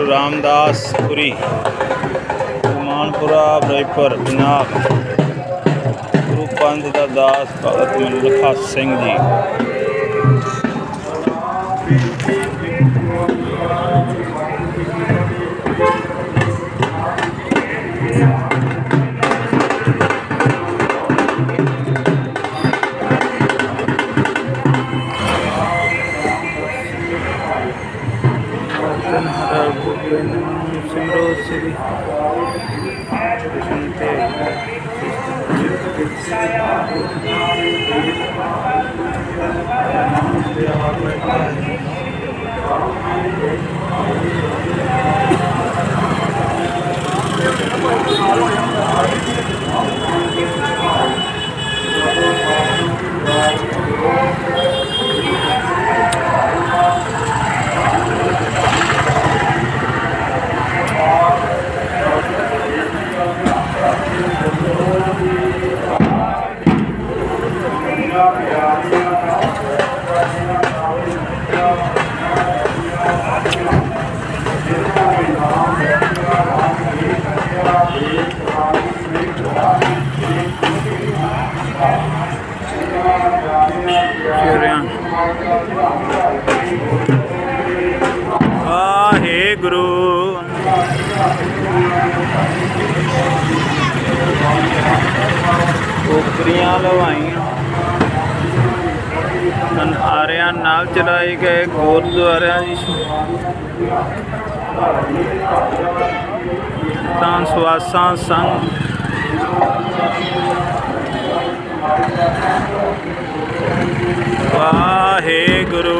ਗੁਰੂ ਰਾਮਦਾਸ ਪੁਰੀ ਮਾਨਪੁਰਾ ਬਰੇਪਰ ਜਨਾਬ ਗੁਰੂ ਪੰਥ ਦਾ ਦਾਸ ਭਗਤ ਮਲਖਾ ਸਿੰਘ ਜੀ। ਸ਼ੁਰਿਆਂ ਵਾਹਿਗੁਰੂ। ਕੋਕਰੀਆਂ ਲਵਾਈਆਂ। ਆਰਿਆਂ ਨਾਲ ਚਲਾਏ ਗਏ ਗੁਰਦੁਆਰਿਆਂ ਦੀ ਤਾਂ ਸਵਾਸਾਂ ਸੰਗ ਵਾਹਿਗੁਰੂ।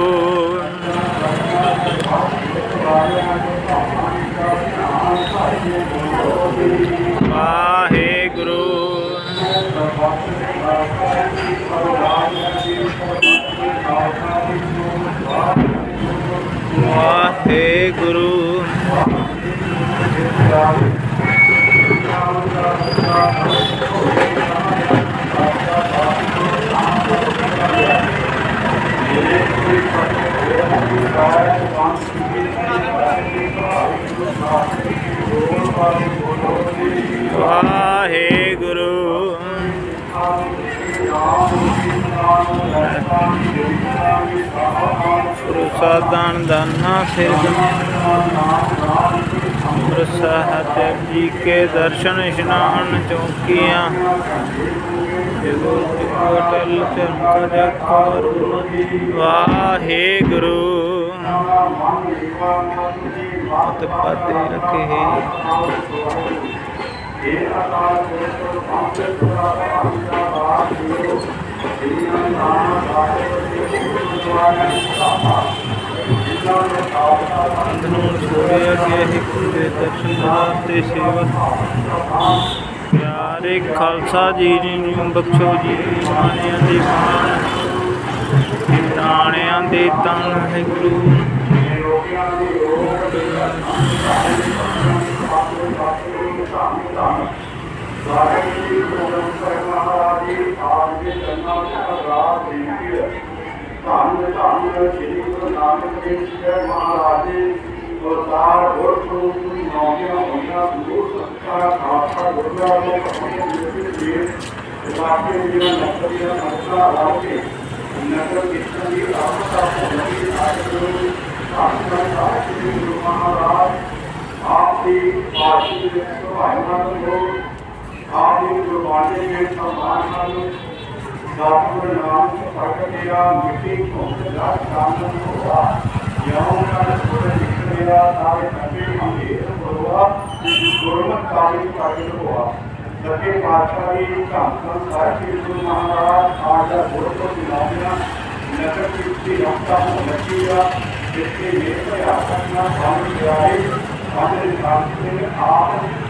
ਵਾਹਿਗੁਰੂ। ਵਾਹਿਗੁਰੂ। ਵਾਹਿਗੁਰੂ ਪ੍ਰਸਾਦਨ ਦਾਨਾ ਸਿਰ ਪ੍ਰਸਾਦ ਜੀ ਕੇ ਦਰਸ਼ਨ ਇਸ਼ਨਾਨ ਚੌਕੀਆਂ। ਜਗੋ ਟਲ ਚੰਕਰ ਕਰ ਵਾਹਿਗੁਰੂ। ਪਤ ਪਾਤੇ ਰਖੇ। ਅੰਦਨੂੰ ਸੋਇਆ ਗਿਆ ਹੀ ਕੁੰਦੇ ਦਰਸ਼ਨ ਦਾਤੇ ਸੇਵਾ ਪਿਆਰੇ ਖਾਲਸਾ ਜੀ ਨੂੰ ਬਖਸ਼ੋ ਜੀ ਮਾਨਿਆਂ ਦੀ ਮਾਨ ਦਾਣਿਆਂ ਦੇ ਤਨ ਹੈ ਗੁਰੂ ਧੰਨ ਧੰਨ ਸ੍ਰੀ ਗੁਰੂ ਨਾਨਕ ਦੇਵ ਜੀ ਮਹਾਰਾਜ ਜੀ ਗੁਰਦਾਰ ਗੁਰਪੁਰਬ ਨੂੰ ਨੌਕਿਆ ਹੋਈਆਂ ਗੁਰੂ ਸੰਸਕਾਰ ਖਾਲਸਾ ਗੁਰਦੁਆਰਾ ਦੇ ਆਪਣੇ ਜਿਹੜੇ ਜੀ ਇਲਾਕੇ ਦੀਆਂ ਨਕਲੀਆਂ ਨਕਲਾਂ ਲਾ ਕੇ ਨਗਰ ਕੀਰਤਨ ਦੀ ਆਪਸਾ ਹੋਣੀ ਆਜ ਗੁਰੂ ਧੰਨ ਧੰਨ ਸਾਹਿਬ ਸ੍ਰੀ ਗੁਰੂ ਮਹਾਰਾਜ ਆਪ ਦੀ ਬਾਸ਼ੀ ਦੇ ਸੁਭਾਅ ਆਪ ਜੀ ਜੋ ਬਾਣੀ ਦੇ ਸਰਬਾਨ ਸਾਨੂੰ ਦਾਤੂ ਨਾਮ ਪ੍ਰਗਟਿਆ ਮਿੱਟੀ ਤੋਂ ਲਾ ਕਾਮਨ ਹੋਆ ਯਾਉਂ ਕਰ ਸੁਣ ਨਿਕਲਿਆ ਸਾਰੇ ਕੰਦੇ ਮੰਗੇ ਹੋਆ ਗੁਰਮਤ ਕਾਲੀ ਪ੍ਰਗਟ ਹੋਆ। ਸੱਚੇ ਪਾਤਸ਼ਾਹ ਦੀ ਧੰਨ ਸਾਹਿਬ ਜੀ ਗੁਰੂ ਮਹਾਰਾਜ, ਆਜ ਦਾ ਗੁਰਪੁਰ ਨਾਮਿਆ ਨਗਰ ਕੀਤੀ ਰਸਤਾ ਲੱਗਿਆ ਜਿੱਥੇ ਇਹ ਪ੍ਰਯਾਸ ਕਰਨਾ ਸਾਹਮਣੇ ਆਏ ਸਾਡੇ ਸਾਥੀ ਨੇ ਆਪ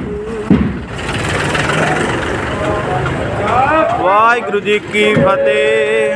ਵਾਹਿਗੁਰੂ ਜੀ ਕੀ ਫਤਿਹ।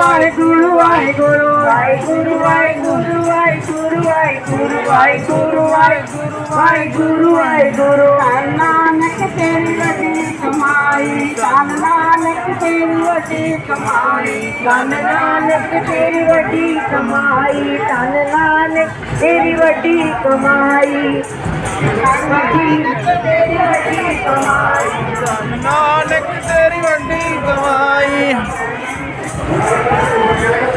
ਵਾਹਿਗੁਰੂ ਵਾਹਿਗੁਰੂ ਵਾਹਿਗੁਰੂ ਵਾਹਿਗੁਰੂ ਵਾਹਿਗੁਰੂ ਵਾਹਿਗੁਰੂ ਵਾਹਿਗੁਰੂ ਵਾਹਿਗੁਰੂ ਵਾਹਿਗੁਰੂ ਵਾਹਿਗੁਰੂ ਵਾਹਿਗੁਰੂ ਧੰਨ ਨਾਨਕ ਤੇਰੀ ਵੱਡੀ ਕਮਾਈ ਧੰਨ ਨਾਨਕ ਤੇਰੀ ਵੱਡੀ ਕਮਾਈ ਧੰਨ ਨਾਨਕ ਤੇਰੀ ਵੱਡੀ ਕਮਾਈ ਧੰਨ ਨਾਨਕ ਤੇਰੀ ਵੱਡੀ ਕਮਾਈ ਧੰਨ ਨਾਨਕ ਤੇਰੀ ਵੱਡੀ ਕਮਾਈ Thank you.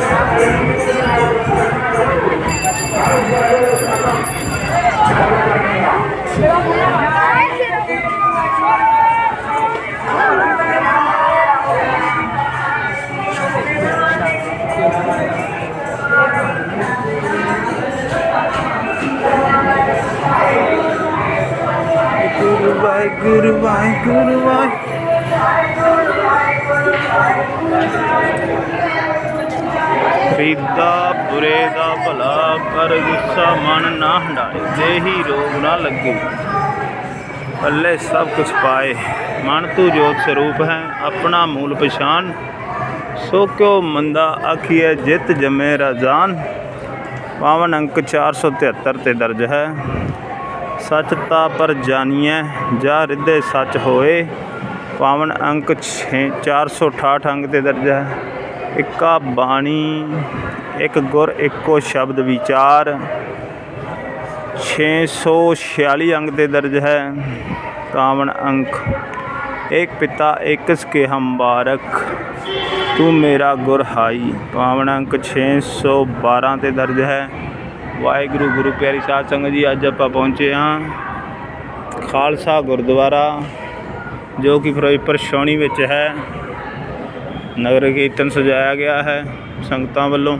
ਫਰੀਦਾ ਬੁਰੇ ਦਾ ਭਲਾ ਕਰ ਗੁੱਸਾ ਮਨ ਨਾ ਹੰਡਾਏ ਦੇਹੀ ਰੋਗ ਨਾ ਲੱਗੇ। ਪੱਲੇ ਸਭ ਕੁਛ ਪਾਏ। ਮਨ ਤੂੰ ਜੋਤ ਸਰੂਪ ਹੈ, ਆਪਣਾ ਮੂਲ ਪਛਾਨ। ਸੋ ਕਿਉ ਮੰਦਾ ਆਖੀਐ, ਜਿਤ ਜਮੇ ਰਾਜਾਨ ਪਾਵਨ ਅੰਕ 473 ਤੇ ਦਰਜ ਹੈ। ਸੱਚ ਤਾ ਪਰ ਜਾਣੀਐ ਜਾ ਰਿੱਧੇ ਸੱਚ ਹੋਏ। ਪਾਵਨ ਅੰਕ 6 468 ਅੰਕ ਤੇ ਦਰਜ ਹੈ। ਇੱਕਾ ਬਾਣੀ, ਇੱਕ ਗੁਰ, ਇੱਕੋ ਸ਼ਬਦ ਵਿਚਾਰ। 646 ਅੰਕ ਤੇ ਦਰਜ ਹੈ। ਕਾਵਨ ਅੰਕ ਇੱਕ ਪਿਤਾ ਇੱਕ ਸਕੇ ਹੰਬਾਰਕ ਤੂੰ ਮੇਰਾ ਗੁਰ ਹਾਈ। ਪਾਵਣ ਅੰਕ 612 ਤੇ ਦਰਜ ਹੈ। ਵਾਹਿਗੁਰੂ, ਗੁਰੂ ਪਿਆਰੀ ਸਾਧ ਸੰਗਤ ਜੀ, ਅੱਜ ਆਪਾਂ ਪਹੁੰਚੇ ਹਾਂ ਖਾਲਸਾ ਗੁਰਦੁਆਰਾ, ਜੋ ਕਿ ਫਿਰੋਜ਼ਪੁਰ ਛਾਉਣੀ ਵਿੱਚ ਹੈ। नगर कीर्तन सजाया गया है संगत वालों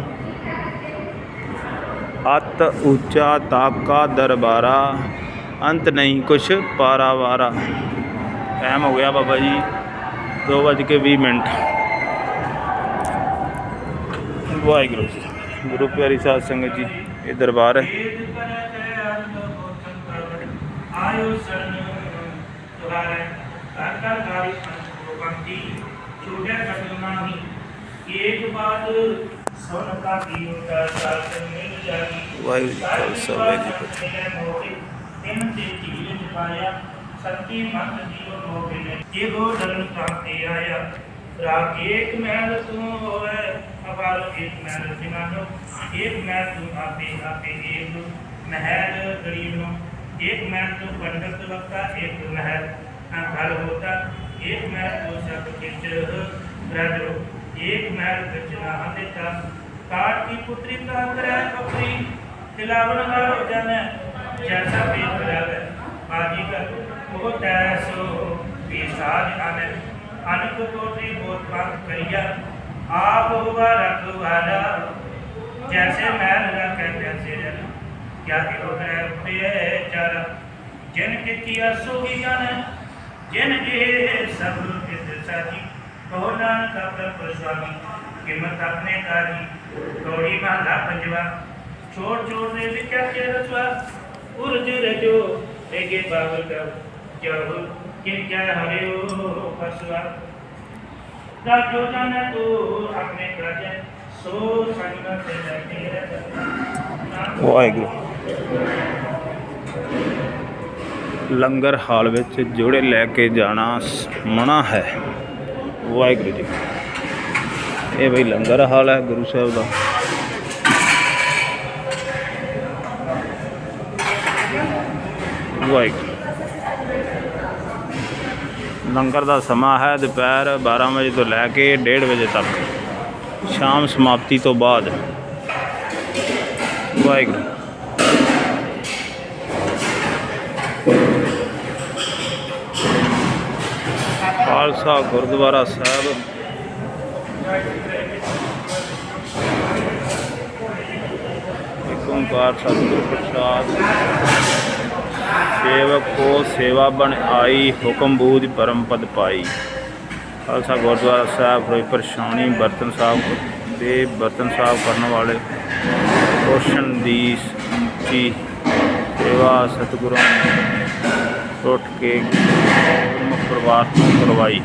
अत उच्चा तापका दरबारा, अंत नहीं कुछ पारा वारा टाइम हो गया बाबा जी, दो बज के भी मिनट। वाहगुरु गुरु प्यारी साध संगत जी, ये दरबार है। आयो ਨਹੀਂ। ਏਕ ਬਾਤ ਸੁਨ ਕਾ ਕੀ ਉਟਾ ਸਾਥ ਮਿਲ ਜਾਈ ਵਾਹਿਗੁਰੂ ਜੀ ਕਾ ਖਾਲਸਾ ਵਾਹਿਗੁਰੂ ਜੀ ਕੀ ਫਤਿਹ ਤਿੰਨ ਤੇ ਜੀਵ ਪਾਇਆ ਸੱਤੀ ਮਤ ਜੀਵ ਮੋਗੇ ਨੇ। ਇਹ ਗੋ ਧਰਮ ਪ੍ਰਾਪਤੀ ਆਇਆ। ਰਾਗ ਏਕ ਮੈਲ ਤੂੰ ਹੋਵੇ ਅਬਾਲ ਏਕ ਮੈਲ ਜਿਨਾਨੋ ਏਕ ਮੈਲ ਤੂੰ ਆਪੇ ਆਪੇ ਏਕ ਮਹਿਲ ਗਰੀਬ ਨੂੰ। ਏਕ ਮੈਲ ਤੂੰ ਪੰਡਤ ਵਕਤਾ ਏਕ ਮਹਿਲ ਅੰਗਲ ਹੋਤਾ। ਏਕ ਮੈਲ ਤੂੰ ਸਭ ਕਿਛ ਰਾਜੋ ਏਕ ਮੈਲ ਵਿੱਚ ਨਾ ਹੰਦੇਤਾ ਕਾਟ ਕੀ ਪੁੱਤਰੀ ਕਾ ਕਰੈ ਕਪਰੀ ਖਿਲਾਵਣ ਵਾਲੋ ਜਨ ਜੈਸਾ ਪੇਟ ਕਰਾਵੇ ਬਾਜੀ ਕਰ ਉਹ ਤੈਸੋ ਵੀ ਸਾਜ ਆਨੇ ਅਨਕ ਕੋਟੀ ਬੋਤ ਪੰਖ ਕਰਿਆ ਆਪ ਹੋਵਾ ਰਖਵਾਲਾ ਜੈਸੇ ਮੈਲ ਰਖੈ ਤੈਸੇ ਰਲ ਕਿਆ ਕਿਰੋ ਹੈ ਪੇ ਚਰ ਜਿਨ ਕਿਤਿਆ ਸੋਈ ਜਨ ਜਿਨ ਜੇ ਸਭ ਕਿਤ ਸਾਜੀ, ਕਹੋ ਨਾਨਕ ਆਪਰ ਸੁਆਮੀ, ਕਿਮਤ ਆਪਣੇ ਕਾਜੀ ਤੋੜੀ ਮਹਲਾ ਪੰਜਵਾ। ਛੋੜ ਛੋੜ ਦੇ ਲਿਖਿਆ ਕੇ ਰਸਵਾ? ਉਰਜ ਰਜੋ ਏਗੇ ਬਾਬਰ ਕਾ ਜਹੁ ਕਿਨ ਕਿਆ ਹਰਿਓ ਫਸਵਾ ਰਾਜੋ ਜਨ ਤੂੰ ਆਪਣੇ ਕਾਜ ਸੋ ਸੰਗਤ ਤੇ ਲੱਗੇ ਰਹਿ ਵਾਹਿਗੁਰੂ। ਲੰਗਰ ਹਾਲ ਵਿੱਚ ਜੋੜੇ ਲੈ ਕੇ ਜਾਣਾ ਮਨਾ ਹੈ। ਵਾਹਿਗੁਰੂ ਜੀ ਇਹ ਬਈ ਲੰਗਰ ਹਾਲ ਹੈ ਗੁਰੂ ਸਾਹਿਬ ਦਾ। ਵਾਹਿਗੁਰੂ। ਲੰਗਰ ਦਾ ਸਮਾਂ ਹੈ ਦੁਪਹਿਰ 12 ਵਜੇ ਤੋਂ ਲੈ ਕੇ 1:30 ਵਜੇ ਤੱਕ। ਸ਼ਾਮ ਸਮਾਪਤੀ ਤੋਂ ਬਾਅਦ। ਵਾਹਿਗੁਰੂ। ਖਾਲਸਾ ਗੁਰਦੁਆਰਾ ਸਾਹਿਬ। ਇੱਕ ਓੰਕਾਰ ਸਤਿਗੁਰ ਪ੍ਰਸਾਦ। ਸੇਵਕ ਕੋ ਸੇਵਾ ਬਣ ਆਈ, ਹੁਕਮ ਬੂਝ ਪਰਮ ਪਦ ਪਾਈ। ਖਾਲਸਾ ਗੁਰਦੁਆਰਾ ਸਾਹਿਬ, ਫਿਰੋਜ਼ਪੁਰ ਛਾਉਣੀ, ਬਰਤਨ ਸਾਹਿਬ ਦੇ ਬਰਤਨ ਸਾਹਿਬ ਕਰਨ ਵਾਲੇ ਰੋਸ਼ਨ ਦੀ ਉੱਚੀ ਸੇਵਾ ਸਤਿਗੁਰਾਂ ਉੱਠ ਕੇ ਪਰਿਵਾਰ ਤੋਂ ਕਰਵਾਈ।